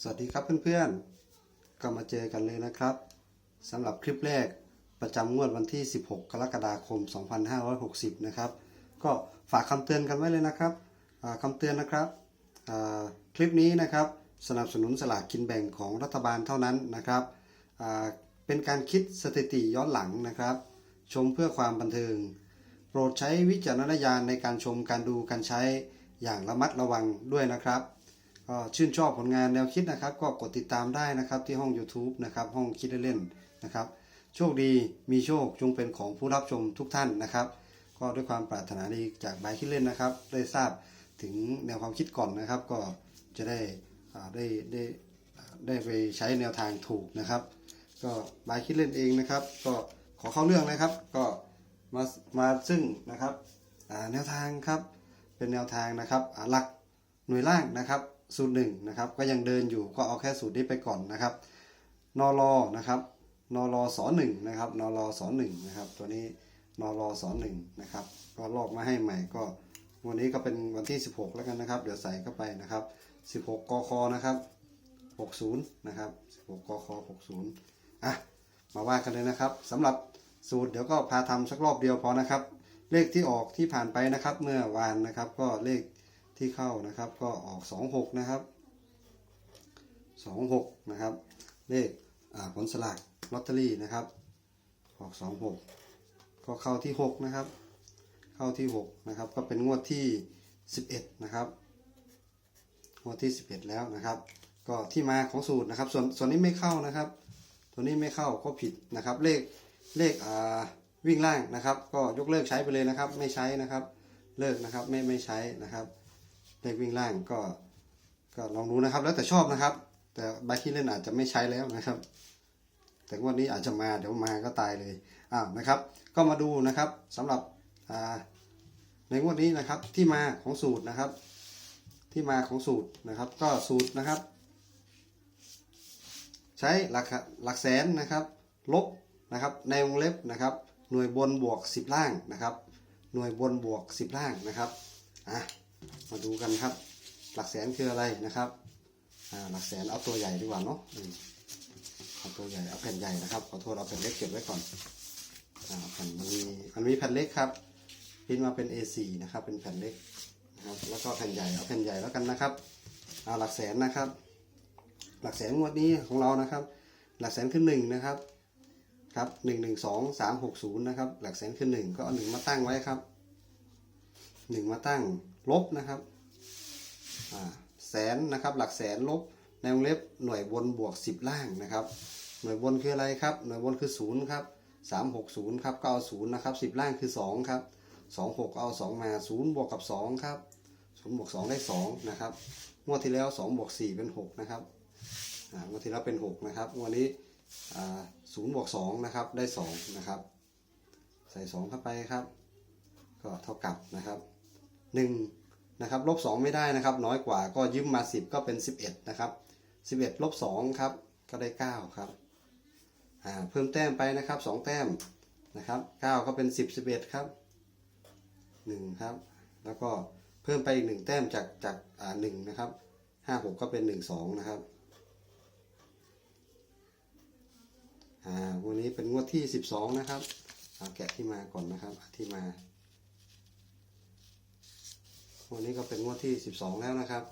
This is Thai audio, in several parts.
สวัสดีครับเพื่อนๆ ก็มาเจอกันเลยนะครับสำหรับคลิปแรกประจำงวดวันที่ 16 กรกฎาคม 2560 นะครับ ก็ฝากคำเตือนกันไว้เลยนะครับคำเตือนนะครับคลิปนี้นะครับสนับสนุนสลากกินแบ่งของรัฐบาลเท่านั้นนะครับเป็นการคิดสถิติย้อนหลังนะครับ ชมเพื่อความบันเทิง โปรดใช้วิจารณญาณในการชมการดูการใช้อย่างระมัดระวังด้วยนะครับ ก็ชื่นชอบผลงานแนวคิดนะครับ ก็กดติดตามได้นะครับที่ห้อง YouTube นะครับห้องคิดเล่นๆนะครับ โชคดีมีโชคจงเป็นของผู้รับชมทุกท่านนะครับ ก็ด้วยความปรารถนาดีจากบายคิดเล่นนะครับ ได้ทราบถึงแนวความคิดก่อนนะครับ ก็จะได้ได้ได้ได้ไปใช้แนวทางถูกนะครับ ก็บายคิดเล่นเองนะครับ ก็ขอเข้าเรื่องนะครับ ก็มามาซึ่งนะครับแนวทางครับเป็นแนวทางนะครับหลักหน่วยล่างนะครับ สูตรหนึ่งนะครับ ก็ยังเดินอยู่ก็เอาแค่สูตรนี้ไปก่อนนะครับนอรอนะครับนอรอสอหนึ่งนะครับนอรอสอหนึ่งนะครับ ตัวนี้นอรอสอหนึ่งนะครับ ก็ลอกมาให้ใหม่ก็ วันนี้ก็เป็นวันที่ 16 แล้วกันนะครับ เดี๋ยวใส่เข้าไปนะครับ 16กคนะครับ60นะครับ16กค60อะมาว่ากันเลยนะครับสำหรับสูตรเดี๋ยวก็พาทำสักรอบเดียวพอนะครับ เลขที่ออกที่ผ่านไปนะครับ เมื่อวานนะครับ ก็เลข ที่เข้านะครับ ก็ออก 26 นะครับ 26 นะครับ เลขผลสลากลอตเตอรี่นะครับ ออก 26 ก็เข้าที่ 6 นะครับ เข้าที่ 6 นะครับ ก็เป็นงวดที่ 11 นะครับ งวดที่ 11 แล้วนะครับ ก็ที่มาของสูตรนะครับ ส่วนส่วนนี้ไม่เข้านะครับ ตัวนี้ไม่เข้าก็ผิดนะครับ เลขเลขอ่าวิ่งล่างนะครับ ก็ยกเลิกใช้ไปเลยนะครับ ไม่ใช้นะครับ เลิกนะครับ ไม่ไม่ใช้นะครับ เลขวิ่งล่างก็ก็ลองดูนะครับ แล้วแต่ชอบนะครับ แต่บาคีเล่นอาจจะไม่ใช้แล้วนะครับ แต่งวันนี้อาจจะมาเดี๋ยวมาก็ตายเลยอ้าวนะครับ ก็มาดูนะครับสำหรับในงวดนี้นะครับที่มาของสูตรนะครับ ที่มาของสูตรนะครับ ก็สูตรนะครับ ใช้หลักหลักแสนนะครับลบนะครับในวงเล็บนะครับ หน่วยบนบวก 10 ล่างนะครับ หน่วยบนบวก 10 ล่างนะครับอะ มาดูกันครับ หลักแสนคืออะไรนะครับหลักแสนเอาตัวใหญ่ดีกว่าเนาะอเอาตัวใหญ่เอาแผ่นใหญ่นะครับขอโทษเอาแผ่นเล็กเก็บไว้ก่อนอแผ่นมันมีมันมีแผ่นเล็กครับพิมพ์มาเป็น A4 นะครับ เป็นแผ่นเล็กนะครับแล้วก็แผ่นใหญ่เอาแผ่นใหญ่แล้วกันนะครับเอาหลักแสนนะครับ หลักแสนงวดนี้ของเรานะครับ หลักแสนคือหนึ่งนะครับครับหนึ่งหนึ่งสองสามหกศูนย์นะครับ หลักแสนคือหนึ่งก็เอาหนึ่งมาตั้งไว้ครับ หนึ่งมาตั้งลบนะครับแสนนะครับ หลักแสนลบในวงเล็บหน่วยบนบวกสิบล่างนะครับ หน่วยบนคืออะไรครับ หน่วยบนคือศูนย์ครับสามหกศูนย์ครับก็เอาศูนย์นะครับสิบล่างคือสองครับสองหกเอาสองมาศูนย์บวกกับสองครับศูนย์บวกสองได้สองนะครับงวดที่แล้วสองบวกสี่เป็นหกนะครับงวดที่แล้วเป็น 6 นะครับวดนี้ศูนย์บวกสองนะครับ ได้ 2 นะครับ ใส่ 2 เข้าไปครับ ก็เท่ากับนะครับ 1นะครับลบ2ไม่ได้นะครับ น้อยกว่าก็ยืมมา 10 ก็เป็น 11 นะครับ 11ลบ2ครับก็ได้ 9 ครับอ่าเพิ่มแต้มไปนะครับ 2 แต้มนะครับ 9 ก็เป็น 10 11 ครับ 1 ครับ แล้วก็เพิ่มไปอีก 1 แต้มจากจากอ่า1นะครับ 5 6 ก็เป็น 1 2 นะครับอ่าวันนี้เป็นงวดที่ 12 นะครับเอาแกะที่มาก่อนนะครับที่มา วันนี้ก็เป็นงวดที่ 12 แล้วนะครับ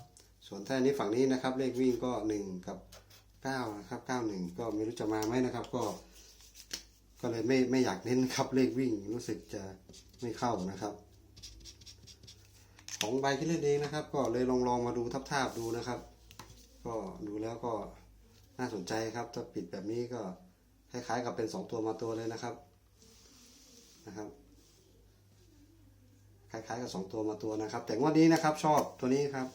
ส่วนถ้านี้ฝั่งนี้นะครับ เลขวิ่งก็ 1 กับ 9 นะครับ 91 ก็ไม่รู้จะมาไหมนะครับ ก็ ก็เลยไม่ไม่อยากเน้นครับเลขวิ่งรู้สึกจะไม่เข้านะครับ ของใบที่เล่นเองนะครับ ก็เลยลองลองมาดูทับทาบๆดูนะครับ ก็ดูแล้วก็น่าสนใจครับถ้าปิดแบบนี้ก็คล้ายๆกับเป็นสองตัวมาตัวเลยนะครับนะครับ คล้ายๆกับสองตัวมาตัวนะครับ แต่งวดนี้นะครับ ชอบตัวนี้ครับ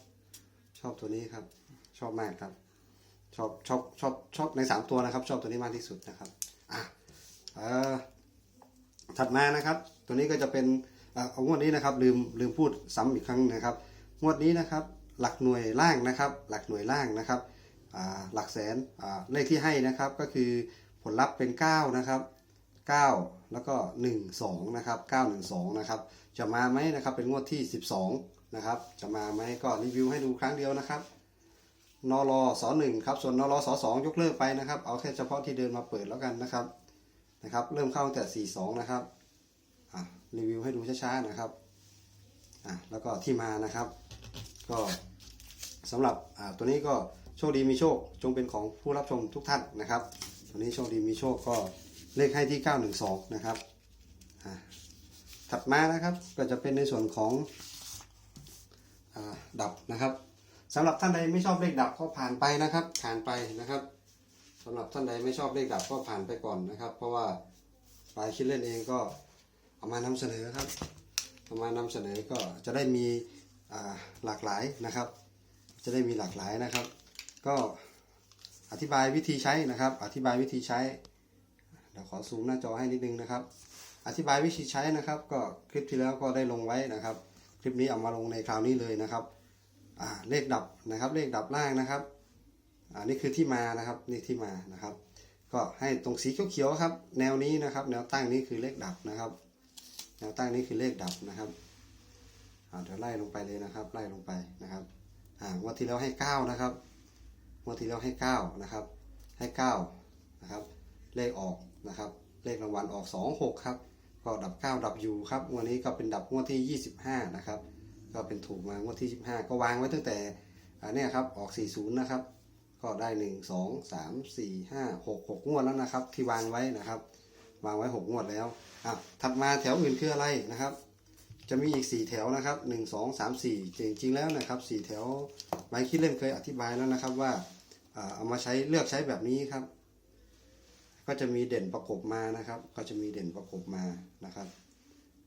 ชอบตัวนี้ครับ ชอบมากครับ ชอบชอบชอบชอบในสามตัวนะครับ ชอบตัวนี้มากที่สุดนะครับอะเออถัดมานะครับ ตัวนี้ก็จะเป็นเอ่อเอางวดนี้นะครับ ลืมลืมพูดซ้ำอีกครั้งนะครับ งวดนี้นะครับ หลักหน่วยล่างนะครับ หลักหน่วยล่างนะครับอ่าหลักแสนเลขที่ให้นะครับก็คือผลลัพธ์เป็น 9 นะครับ 9 แล้วก็ 1 2 นะครับ 9 1 2 นะครับ จะมาไหมนะครับ เป็นงวดที่ 12 นะครับ จะมาไหมก็รีวิวให้ดูครั้งเดียวนะครับ นรสหนึ่งครับ ส่วนนรสสองยกเลิกไปนะครับ เอาแค่เฉพาะที่เดินมาเปิดแล้วกันนะครับ นะครับ เริ่มเข้าตั้งแต่ 42 นะครับ อะ รีวิวให้ดูช้าๆ นะครับ อะ แล้วก็ที่มานะครับ ก็สำหรับ อ่า ตัวนี้ก็โชคดีมีโชค จงเป็นของผู้รับชมทุกท่านนะครับ ตัวนี้โชคดีมีโชคก็ เลขให้ที่ 912 นะครับถัดมานะครับก็จะเป็นในส่วนของอดับนะครับสำหรับท่านใดไม่ชอบเลขดับก็ผ่านไปนะครับ ผ่านไปนะครับสำหรับท่านใดไม่ชอบเลขดับก็ผ่านไปก่อนนะครับ เพราะว่าฝ่ายคิดเล่นเองก็เอามานำเสนอครับเอามานำเสนอก็จะได้มีหลากหลายนะครับ จะได้มีหลากหลายนะครับ ก็อธิบายวิธีใช้นะครับ อธิบายวิธีใช้ ดี๋ยวขอซูมหน้าจอให้นิดนึงนะครับ อธิบายวิธีใช้นะครับ ก็คลิปที่แล้วก็ได้ลงไว้นะครับ คลิปนี้เอามาลงในคราวนี้เลยนะครับเลขดับนะครับ เลขดับล่างนะครับอ่านี่คือที่มานะครับนี่ที่มานะครับ ก็ให้ตรงสีเขียวๆครับ แนวนี้นะครับ แนวตั้งนี้คือเลขดับนะครับ แนวตั้งนี้คือเลขดับนะครับอ่าเดี๋ยวไล่ลงไปเลยนะครับ ไล่ลงไปนะครับอ่างวดที่แล้วให้9นะครับงวดที่แล้วให้9นะครับให้9นะครับเลขออก นะครับ เลขรางวัลออก 26 ครับ ก็ดับ 9 ดับอยู่ครับวดนี้ก็เป็นดับงวดที่ 25 นะครับ ก็เป็นถูกมางวดที่15ก็วางไว้ตั้งแต่อันนี้ครับออก 40 นะครับ ก็ได้ 1 2 3 4 5 6 6 งวดแล้วนะครับ ที่วางไว้นะครับ วางไว้ 6 งวดแล้วอะถัดมาแถวอื่นคืออะไรนะครับจะมีอีก 4 แถวนะครับ 1 2 3 4 จริงๆแล้วนะครับ4แถวไมคิดเล่นเคยอธิบายแล้วนะครับว่าเอามาใช้เลือกใช้แบบนี้ครับ ก็จะมีเด่นประกบมานะครับ ก็จะมีเด่นประกบมานะครับ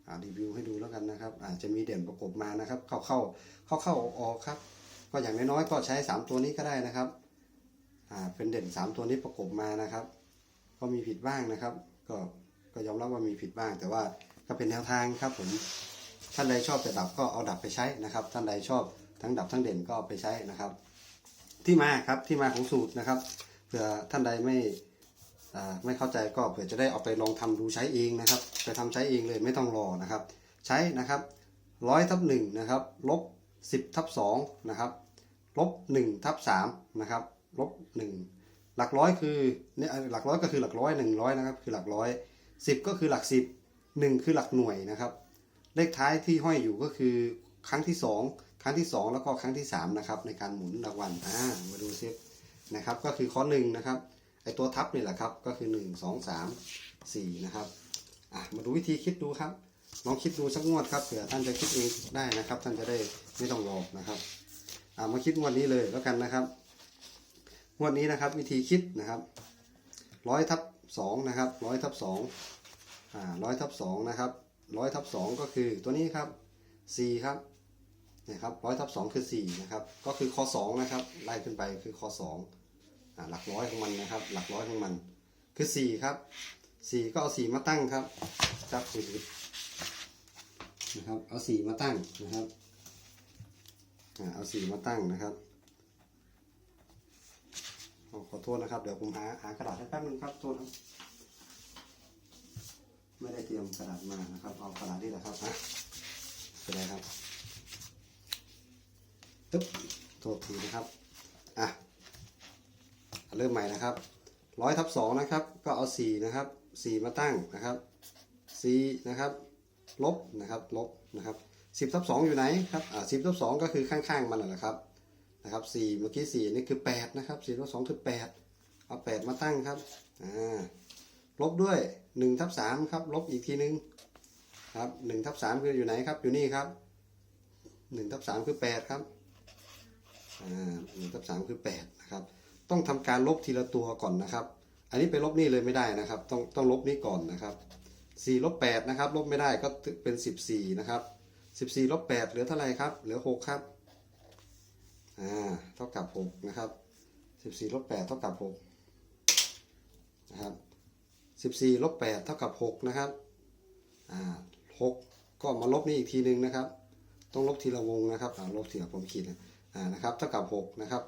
อ่ารีวิวให้ดูแล้วกันนะครับอาจจะมีเด่นประกบมานะครับ เข้าเข้าเข้าเข้าออกออกครับ ก็อย่างน้อยๆก็ใช้ 3 ตัวนี้ก็ได้นะครับอ่าเป็นเด่น 3 ตัวนี้ประกบมานะครับ ก็มีผิดบ้างนะครับ ก็ก็ยอมรับว่ามีผิดบ้าง แต่ว่าก็เป็นแนวทางครับผมท่านใดชอบจะดับก็เอาดับไปใช้นะครับ ท่านใดชอบทั้งดับทั้งเด่นก็ไปใช้นะครับ ที่มาครับที่มาของสูตรนะครับเผื่อท่านใดไม่ ไม่เข้าใจก็เผื่อจะได้เอาไปลองทำดูใช้เองนะครับ ไปทำใช้เองเลยไม่ต้องรอนะครับ ใช้นะครับร้อยทับหนึ่งนะครับลบสิบทับสองนะครับลบหนึ่งทับสามนะครับลบหนึ่งหลักร้อยคือเนี่ยหลักร้อยก็คือหลักร้อยหนึ่งร้อยนะครับคือหลักร้อยสิบก็คือหลักสิบหนึ่งคือหลักหน่วยนะครับ เลขท้ายที่ห้อยอยู่ก็คือครั้งที่สองครั้งที่สองแล้วก็ครั้งที่สามนะครับในการหมุนรางวัลอ่ามาดูซินะครับก็คือข้อหนึ่งนะครับ ไอตัวทับนี่แหละครับก็คือ 1 2 3 4 นะครับอะมาดูวิธีคิดดูครับลองคิดดูสักงวดครับเผื่อท่านจะคิดเองได้นะครับ ท่านจะได้ไม่ต้องรอนะครับอะมาคิดงวดนี้เลยแล้วกันนะครับ งวดนี้นะครับ วิธีคิดนะครับร้อยทับสองนะครับร้อยทับสองอ่าร้อยทับสองนะครับร้อยทับสองก็คือตัวนี้ครับสี่ครับนี่ยครับร้อยทับสองคือสี่นะครับ ก็คือคอสองนะครับไล่ขึ้นไปคือคอสอง หลักร้อยของมันนะครับ หลักร้อยของมัน คือสี่ครับสี่ก็เอาสี่มาตั้งครับจับสี่นะครับ เอาสี่มาตั้งนะครับเอาสี่มาตั้งนะครับขอขอโทษนะครับ เดี๋ยวผมหาหากระดาษให้แป๊บนึงครับโทษครับ ไม่ได้เตรียมกระดาษมานะครับ เอากระดาษนี่แหละครับนะเป็นไรครับตึ๊บโทษทีนะครับ อะ เริ่มใหม่นะครับร้อยทับสองนะครับ ก็เอาสี่นะครับสี่มาตั้งนะครับสี่นะครับลบนะครับลบนะครับสิบทับสองอยู่ไหนครับอ่าสิบทับสองก็คือข้างๆมันแหละครับนะครับสี่เมื่อกี้สี่นี่คือแปดนะครับสี่ทับสองคือแปดเอาแปดมาตั้งครับอ่าลบด้วยหนึ่งทับสามครับลบอีกทีนึงครับหนึ่งทับสามคืออยู่ไหนครับอยู่นี่ครับหนึ่งทับสามคือแปดครับอ่าหนึ่งทับสามคือแปดนะครับ ต้องทำการลบทีละตัวก่อนนะครับ อันนี้ไปลบนี่เลยไม่ได้นะครับ ต้องต้องลบนี้ก่อนนะครับ4ลบ8นะครับลบไม่ได้ก็เป็น 14นะครับ14ลบ8เหลือเท่าไหร่ครับ เหลือ 6 ครับอ่าเท่ากับ 6 นะครับ 14ลบ8เท่ากับ6นะครับ14ลบ8เท่ากับ6นะครับอ่า6ก็มาลบนี่อีกทีนึงนะครับ ต้องลบทีละวงนะครับอ่าลบทีละผมขีดนะอ่านะครับเท่ากับ 6 นะครับ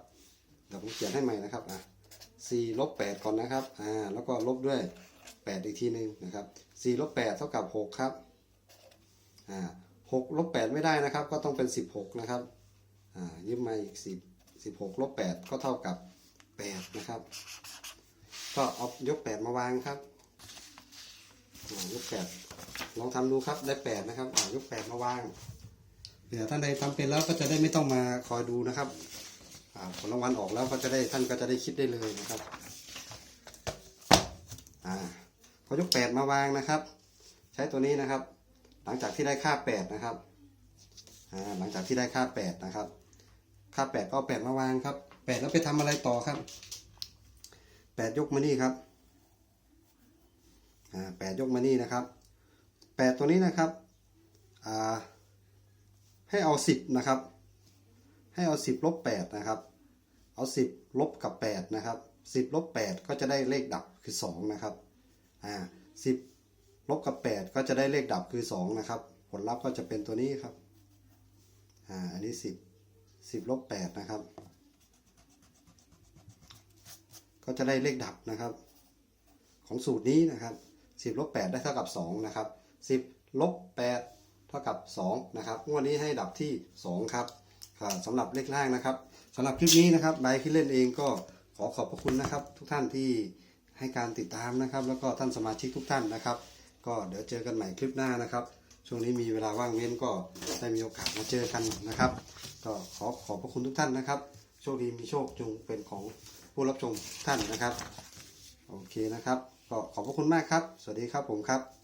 ดี๋ยวผมเขียนให้ใหม่นะครับอะ4ลบ8ก่อนนะครับอ่าแล้วก็ลบด้วย8อีกทีหนึ่งนะครับ4ลบ8เท่ากับ6ครับอ่า6ลบ8ไม่ได้นะครับ ก็ต้องเป็น16นะครับอ่ายืมมาอีก10สิบหกลบแปดก็เท่ากับแปดนะครับ ก็เอายกแปดมาวางครับอ่ายกแปดลองทำดูครับได้แปดนะครับอ่ายกแปดมาวางเดี๋ยวท่านใดทำเป็นแล้วก็จะได้ไม่ต้องมาคอยดูนะครับ ผลรางวัลออกแล้วก็จะได้ท่านก็จะได้คิดได้เลยนะครับอพอยกแปดมาวางนะครับ ใช้ตัวนี้นะครับ หลังจากที่ได้ค่าแปดนะครับหลังจากที่ได้ค่าแปดนะครับ ค่าแปดก็แปดมาวางครับแปดแล้วไปทำอะไรต่อครับแปดยกมานี่ครับแปดยกมานี่นะครับแปดตัวนี้นะครับให้เอาสิบนะครับ ให้เอาสิบลบแปดนะครับ เอาสิบลบกับแปดนะครับสิบลบแปดก็จะได้เลขดับคือสองนะครับอ่าสิบลบกับแปดก็จะได้เลขดับคือสองนะครับ ผลลัพธ์ก็จะเป็นตัวนี้ครับอ่าอันนี้สิบสิบลบแปดนะครับ ก็จะได้เลขดับนะครับ ของสูตรนี้นะครับสิบลบแปดได้เท่ากับสองนะครับสิบลบแปดเท่ากับสองนะครับ งวดนี้ให้ดับที่สองครับ สำหรับเลขล่างนะครับสำหรับคลิปนี้นะครับใบที่เล่นเองก็ขอขอบพระคุณนะครับ ทุกท่านที่ให้การติดตามนะครับ แล้วก็ท่านสมาชิกทุกท่านนะครับ ก็เดี๋ยวเจอกันใหม่คลิปหน้านะครับ ช่วงนี้มีเวลาว่างเว้นก็ได้มีโอกาสมาเจอกันนะครับ ก็ขอขอบพระคุณทุกท่านนะครับ โชคดีมีโชคจงเป็นของผู้รับชมท่านนะครับ โอเคนะครับ ก็ขอบพระคุณมากครับ สวัสดีครับผมครับ